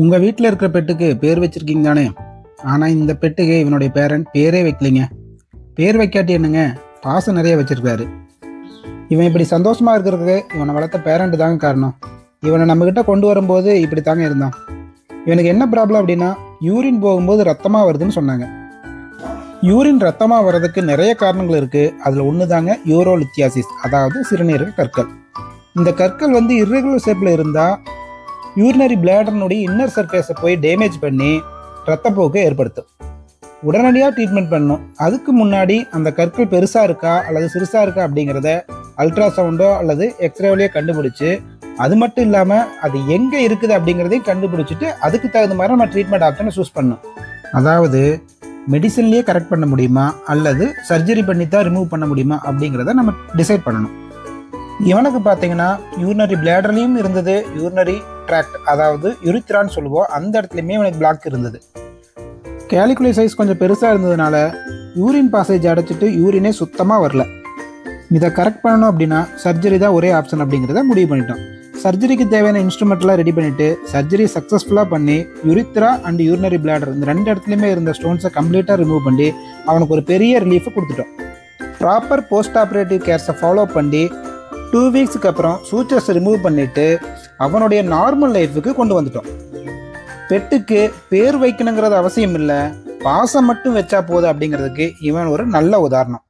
உங்கள் வீட்டில் இருக்கிற பெட்டுக்கு பேர் வச்சிருக்கீங்க தானே? ஆனால் இந்த பெட்டுக்கு இவனுடைய பேரண்ட் பேரே வைக்கலைங்க. பேர் வைக்காட்டி என்னங்க? பாசம் நிறைய வச்சிருக்காரு. இவன் இப்படி சந்தோஷமா இருக்கிறதுக்கு இவனை வளர்த்த பேரண்ட் தாங்க காரணம். இவனை நம்மக்கிட்ட கொண்டு வரும்போது இப்படி தாங்க இருந்தான். இவனுக்கு என்ன ப்ராப்ளம் அப்படின்னா யூரின் போகும்போது ரத்தமாக வருதுன்னு சொன்னாங்க. யூரின் ரத்தமாக வர்றதுக்கு நிறைய காரணங்கள் இருக்குது அதில் ஒன்று தாங்க யூரோலித்தியாசிஸ் அதாவது சிறுநீரக கற்கள். இந்த கற்கள் வந்து இர்ரெகுலர் ஷேப்பில் இருந்தால் யூரினரி பிளேடர்னுடைய இன்னர் சர்ஃபேஸை போய் டேமேஜ் பண்ணி ரத்தப்போக்கை ஏற்படுத்தும். உடனடியாக ட்ரீட்மெண்ட் பண்ணணும். அதுக்கு முன்னாடி அந்த கற்கள் பெருசாக இருக்கா அல்லது சிறுசாக இருக்கா அப்படிங்கிறத அல்ட்ராசவுண்டோ அல்லது எக்ஸ்ரேவிலேயோ கண்டுபிடிச்சு அது மட்டும் இல்லாமல் அது எங்கே இருக்குது அப்படிங்கிறதையும் கண்டுபிடிச்சிட்டு அதுக்கு தகுந்த மாதிரி நம்ம ட்ரீட்மெண்ட் ஆப்ஷனை சூஸ் பண்ணணும். அதாவது மெடிசன்லேயே கரெக்ட் பண்ண முடியுமா அல்லது சர்ஜரி பண்ணி தான் ரிமூவ் பண்ண முடியுமா அப்படிங்கிறத நம்ம டிசைட் பண்ணணும். இவனுக்கு பார்த்தீங்கன்னா யூரினரி பிளேடர்லேயும் இருந்தது யூரினரி ட்ராக்ட் அதாவது யுரித்ரான்னு சொல்லுவோம். அந்த இடத்துலையுமே இவனுக்கு பிளாக் இருந்தது. கேலிகுலி சைஸ் கொஞ்சம் பெருசாக இருந்ததுனால யூரின் பாசேஜ் அடைச்சிட்டு யூரினே சுத்தமாக வரல. இதை கரெக்ட் பண்ணணும் அப்படின்னா சர்ஜரி தான் ஒரே ஆப்ஷன் அப்படிங்கிறத முடிவு பண்ணிட்டோம். சர்ஜரிக்கு தேவையான இன்ஸ்ட்ருமெண்ட்லாம் ரெடி பண்ணிவிட்டு சர்ஜரி சக்ஸஸ்ஃபுல்லாக பண்ணி யுரித்ரா அண்ட் யூரினரி பிளாடர் இந்த ரெண்டு இடத்துலையுமே இருந்த ஸ்டோன்ஸை கம்ப்ளீட்டாக ரிமூவ் பண்ணி அவனுக்கு ஒரு பெரிய ரிலீஃபை கொடுத்துட்டோம். ப்ராப்பர் போஸ்ட் ஆப்ரேட்டிவ் கேர்ஸை ஃபாலோ பண்ணி டூ வீக்ஸுக்கு அப்புறம் சூச்சர்ஸை ரிமூவ் பண்ணிவிட்டு அவனுடைய நார்மல் லைஃபுக்கு கொண்டு வந்துட்டோம். பெட்டுக்கு பேர் வைக்கணுங்கிறது அவசியம் இல்லை. பாசம் மட்டும் வச்சா போதும் அப்படிங்கிறதுக்கு இவன் ஒரு நல்ல உதாரணம்.